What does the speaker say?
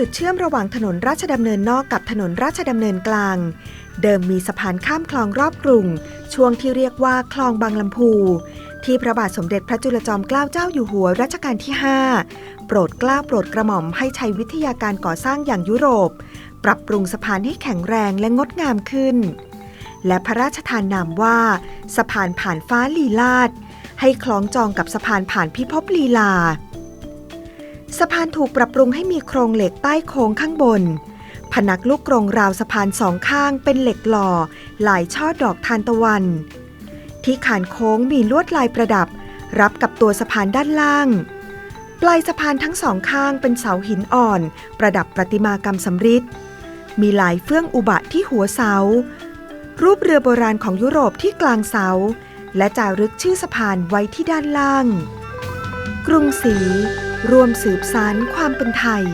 จุดเชื่อมระหว่างถนนราชดำเนินนอกกับถนนราชดำเนินกลาง เดิมมีสะพานข้ามคลองรอบกรุง ช่วงที่เรียกว่าคลองบางลำพู ที่พระบาทสมเด็จพระจุลจอมเกล้าเจ้าอยู่หัวรัชกาลที่ 5 โปรดเกล้าโปรดกระหม่อมให้ใช้วิทยาการก่อสร้างอย่างยุโรป ปรับปรุงสะพานให้แข็งแรงและงดงามขึ้น และพระราชทานนามว่า สะพานผ่านฟ้าลีลาดให้คล้องจองกับสะพานผ่านพิภพลีลา สะพานถูกปรับปรุงให้มีโครงเหล็กใต้โค้งข้างบน ผนักลูกกรงราวสะพานสองข้างเป็นเหล็กหล่อหลายช่อดอกทานตะวัน ที่ขานโค้งมีลวดลายประดับ รับกับตัวสะพานด้านล่าง ปลายสะพานทั้งสองข้างเป็นเสาหินอ่อน ประดับประติมากรรมสำริดมีหลายเฟื่องอุบะที่หัวเสา รูปเรือโบราณของยุโรปที่กลางเสา และจารึกชื่อสะพานไว้ที่ด้านล่าง กรุงศรี รวมสืบสานความเป็นไทย